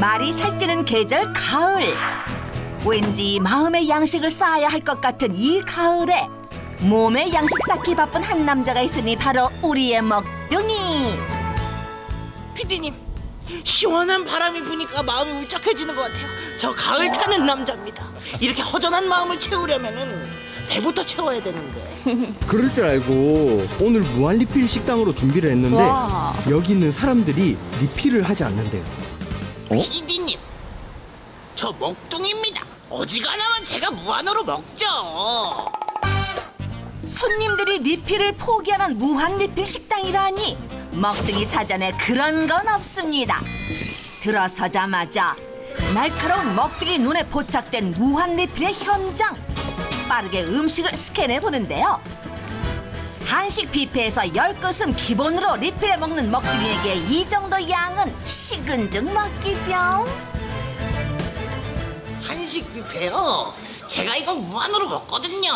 말이 살찌는 계절 가을. 왠지 마음의 양식을 쌓아야 할 것 같은 이 가을에 몸의 양식 쌓기 바쁜 한 남자가 있으니 바로 우리의 먹둥이. 피디님 시원한 바람이 부니까 마음이 울적해지는 것 같아요 저 가을 타는 남자입니다 이렇게 허전한 마음을 채우려면은 배부터 채워야 되는데 그럴 줄 알고 오늘 무한 리필 식당으로 준비를 했는데 와. 여기 있는 사람들이 리필을 하지 않는데요. 어? 피디님 저 먹둥이입니다 어지간하면 제가 무한으로 먹죠 손님들이 리필을 포기하는 무한 리필 식당이라니 먹둥이 사전에 그런 건 없습니다. 들어서자마자 날카로운 먹둥이 눈에 포착된 무한 리필의 현장. 빠르게 음식을 스캔해 보는데요. 한식 뷔페에서 열 것은 기본으로 리필해 먹는 먹둥이에게 이 정도 양은 식은 죽 먹기죠. 한식 뷔페요? 제가 이거 무한으로 먹거든요.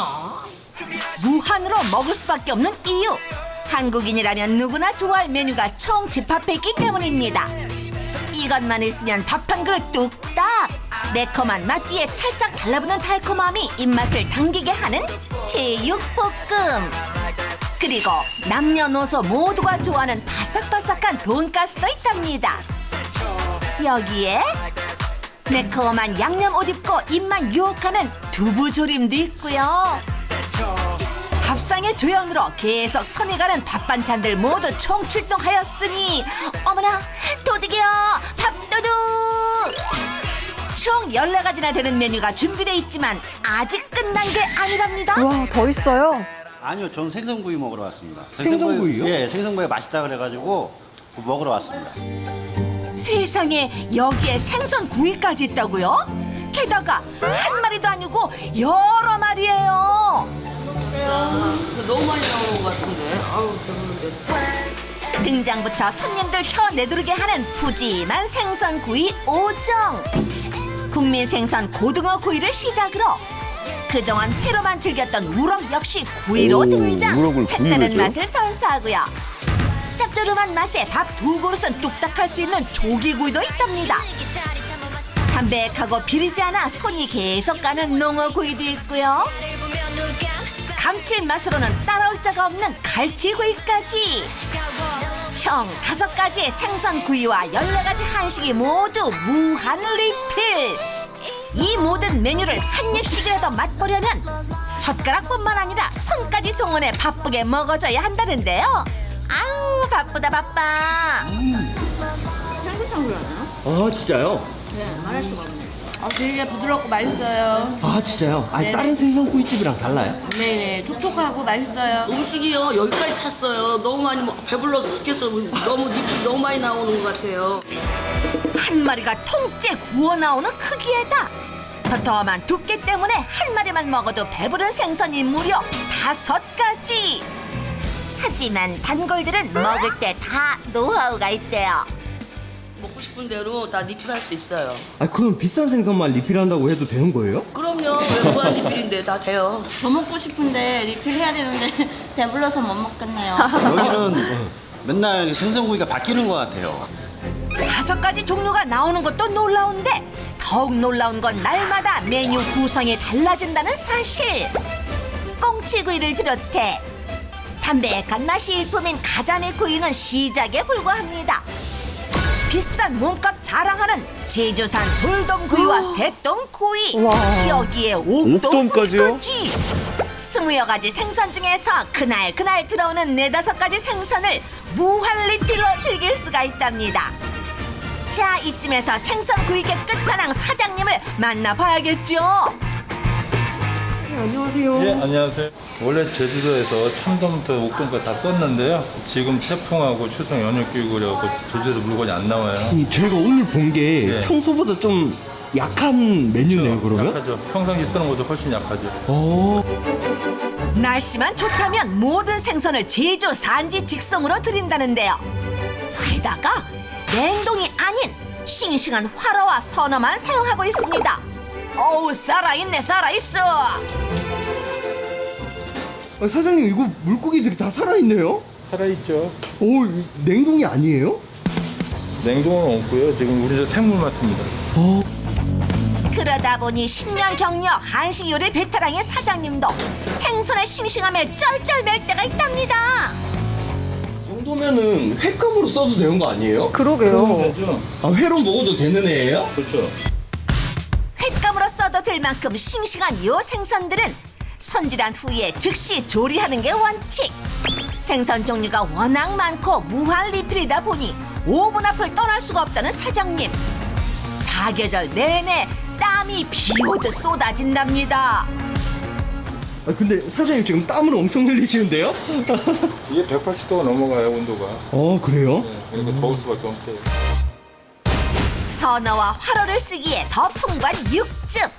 무한으로 먹을 수밖에 없는 이유. 한국인이라면 누구나 좋아할 메뉴가 총 집합해 있기 때문입니다. 이것만 있으면 밥 한 그릇 뚝딱. 매콤한 맛 뒤에 찰싹 달라붙는 달콤함이 입맛을 당기게 하는 제육볶음 그리고 남녀노소 모두가 좋아하는 바삭바삭한 돈가스도 있답니다. 여기에 매콤한 양념 옷 입고 입만 유혹하는 두부 조림도 있고요. 밥상의 조연으로 계속 손이 가는 밥 반찬들 모두 총출동하였으니 어머나 도둑이요 밥도둑! 총 14가지나 되는 메뉴가 준비돼 있지만 아직 끝난 게 아니랍니다. 와, 더 있어요. 아니요, 전 생선구이 먹으러 왔습니다. 생선구이요? 예, 생선구이 맛있다 그래가지고 먹으러 왔습니다. 세상에 여기에 생선 구이까지 있다고요? 게다가 한 마리도 아니고 여러 마리예요 너무 많이 나오는 것 같은데. 아우, 배부른데. 등장부터 손님들 혀 내두르게 하는 푸짐한 생선 구이 오정 국민 생선 고등어 구이를 시작으로 그동안 회로만 즐겼던 우럭 역시 구이로 등장 색다른 맛을 선사하고요. 짭조름한 맛에 밥 두 그릇은 뚝딱 할 수 있는 조기구이도 있답니다. 담백하고 비리지 않아 손이 계속 가는 농어구이도 있고요. 감칠맛으로는 따라올 자가 없는 갈치구이까지. 총 다섯 가지의 생선 구이와 열네 가지 한식이 모두 무한 리필. 이 모든 메뉴를 한 입씩이라도 맛보려면 젓가락뿐만 아니라 손까지 동원해 바쁘게 먹어줘야 한다는데요. 아우 바쁘다 바빠. 아 진짜요? 아, 되게 부드럽고 맛있어요. 아 진짜요? 아니 네네. 다른 생선구이집이랑 달라요? 네네, 톡톡하고 맛있어요. 음식이요, 여기까지 찼어요. 너무 많이 먹, 배불러서 죽겠어. 너무 잎이 너무 많이 나오는 것 같아요. 한 마리가 통째 구워 나오는 크기에다 더더만 두께 때문에 한 마리만 먹어도 배부른 생선이 무려 다섯 가지. 하지만 단골들은 먹을 때 다 노하우가 있대요. 먹고 싶은 대로 다 리필할 수 있어요. 아 그럼 비싼 생선만 리필한다고 해도 되는 거예요? 그럼요, 왜 무한 리필인데 다 돼요. 더 먹고 싶은데 리필해야 되는데 배불러서 못 먹겠네요. 여기는 맨날 생선구이가 바뀌는 것 같아요. 다섯 가지 종류가 나오는 것도 놀라운데 더욱 놀라운 건 날마다 메뉴 구성이 달라진다는 사실. 꽁치구이를 비롯해 담백한 맛이 일품인 가자미 구이는 시작에 불과합니다. 비싼 몸값 자랑하는 제주산 돌돔구이와 새똥구이 여기에 옥돔까지요? 스무여 가지 생선 중에서 그날 그날 들어오는 네다섯 가지 생선을 무한 리필로 즐길 수가 있답니다. 자 이쯤에서 생선 구이계 끝판왕 사장님을 만나봐야겠죠. 안녕하세요. 예, 안녕하세요. 원래 제주도에서 참돔부터 옥돔까지 다 썼는데요. 지금 태풍하고 추석 연휴 끼고 그래갖고 제주도 물건이 안 나와요. 아니, 저희가 오늘 본 게 네. 평소보다 좀 약한 메뉴네요 그러면? 약하죠. 평상시 쓰는 것보다 훨씬 약하죠. 어. 날씨만 좋다면 모든 생선을 제주 산지 직송으로 드린다는데요. 게다가 냉동이 아닌 싱싱한 활어와 선어만 사용하고 있습니다. 어우 살아있네 살아있어. 아, 사장님 이거 물고기들이 다 살아있네요? 살아있죠. 오 냉동이 아니에요? 냉동은 없고요. 지금 우리 저 생물만 씁니다. 그러다 보니 10년 경력 한식 요리 베테랑인 사장님도 생선의 싱싱함에 쩔쩔맬 때가 있답니다. 이 정도면은 횟감으로 써도 되는 거 아니에요? 그러게요. 그렇죠. 아, 회로 먹어도 되는 애예요? 그렇죠. 횟감으로 써도 될 만큼 싱싱한 요 생선들은 손질한 후에 즉시 조리하는 게 원칙. 생선 종류가 워낙 많고 무한 리필이다 보니 5분 앞을 떠날 수가 없다는 사장님. 사계절 내내 땀이 비 오듯 쏟아진답니다. 아, 근데 사장님 지금 땀을 엄청 흘리시는데요? 이게 180도가 넘어가요 온도가. 어, 그래요? 네, 그러니까 더울 수밖에 없어요. 선어와 화로를 쓰기에 더 풍부한 육즙.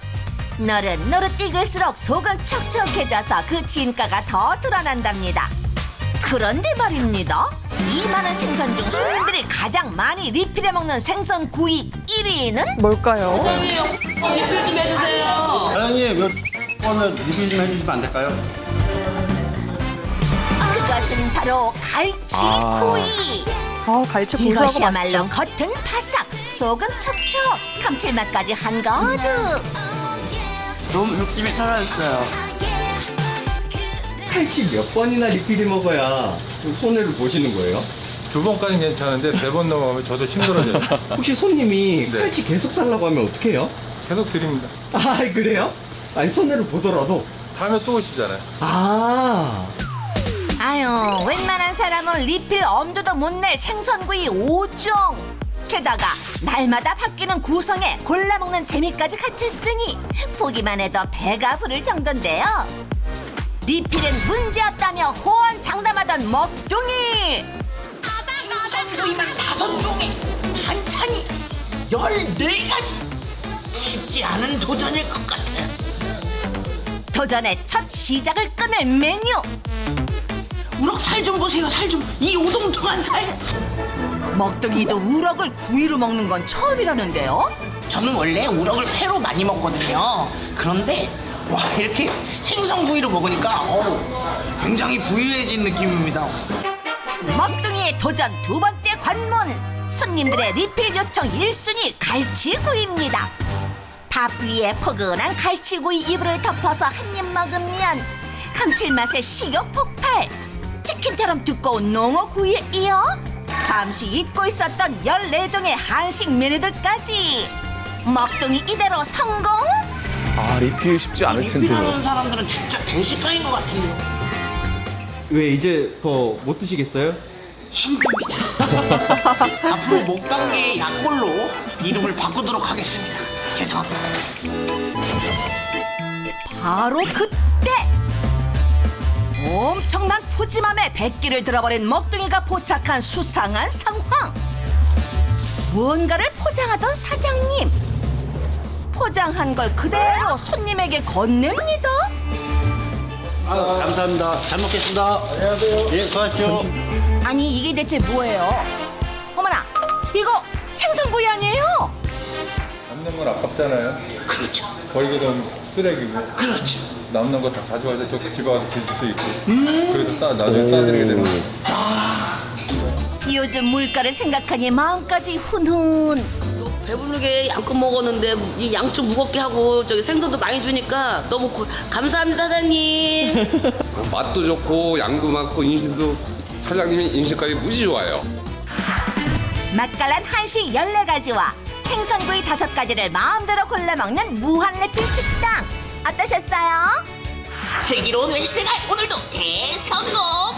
노릇노릇 익을수록 속은 촉촉해져서 그 진가가 더 드러난답니다. 그런데 말입니다. 이 많은 생선 중 손님들이 가장 많이 리필해 먹는 생선 구이 1위는 뭘까요? 사장님, 어, 리필 좀 해주세요. 사장님, 몇 번을 리뷰 좀 해주시면 안 될까요? 그것은 바로 갈치구이. 아, 갈치 고소하고 이것이야말로. 겉은 바삭, 속은 촉촉, 감칠맛까지 한가득. 너무 육즙이 살아있어요. 칼치 몇 번이나 리필이 먹어야 좀 손해를 보시는 거예요? 두 번까지는 괜찮은데 세 번 넘어가면 저도 힘들어져요. 혹시 손님이 네. 칼치 계속 달라고 하면 어떻게 해요? 계속 드립니다. 아, 그래요? 손해를 보더라도. 다음에 또 오시잖아요. 아. 아유, 웬만한 사람은 리필 엄두도 못 낼 생선구이 5종. 게다가 날마다 바뀌는 구성에 골라 먹는 재미까지 갖췄으니 보기만 해도 배가 부를 정도인데요. 리필은 문제 없다며 호언 장담하던 먹둥이. 생선구이만 다섯 종에 반찬이 열네 가지. 쉽지 않은 도전일 것 같아요. 도전의 첫 시작을 끊을 메뉴. 우럭 살 좀 보세요, 살 좀. 이 오동통한 살. 먹둥이도 우럭을 구이로 먹는 건 처음이라는데요. 저는 원래 우럭을 회로 많이 먹거든요. 그런데 와 이렇게 생선구이로 먹으니까 어우, 굉장히 부유해진 느낌입니다. 먹둥이의 도전 두 번째 관문 손님들의 리필 요청 1순위 갈치구이입니다 밥 위에 포근한 갈치구이 이불을 덮어서 한 입 먹으면 감칠맛의 식욕 폭발 치킨처럼 두꺼운 농어구이에 이어 잠시 잊고 있었던 14종의 한식 메뉴들까지 먹둥이 이대로 성공? 아 리필 쉽지 않을 텐데요. 리필하는 사람들은 진짜 대식가인 것 같은데요. 왜 이제 더 못 드시겠어요? 힘듭니다. 앞으로 목방계의 약골로 이름을 바꾸도록 하겠습니다. 죄송합니다. 바로 그때 엄청난 푸짐함에 백기를 들어버린 먹둥이가 포착한 수상한 상황 무언가를 포장하던 사장님 포장한 걸 그대로 손님에게 건넵니다 아, 감사합니다. 잘 먹겠습니다. 안녕하세요. 예, 수고하십시오. 아니 이게 대체 뭐예요 어머나 이거 생선구이 아니에요 남는 건 아깝잖아요. 그렇죠. 버리기도 쓰레기고. 그렇죠. 남는 거 다 가져가서 저 집에 가서 드실 수 있고. 그래서 따, 나중에 따드리게 되는 거예요. 요즘 물가를 생각하니 마음까지 훈훈 배부르게 양껏 먹었는데 이양좀 무겁게 하고 저기 생선도 많이 주니까 너무 고- 감사합니다 사장님. 맛도 좋고 양도 많고 인심도 사장님이 인심까지 무지 좋아요. 맛깔난 한식 14가지와 생선구이 5가지를 마음대로 골라 먹는 무한 리필 식당 어떠셨어요? 슬기로운 외식생활 오늘도 대성공!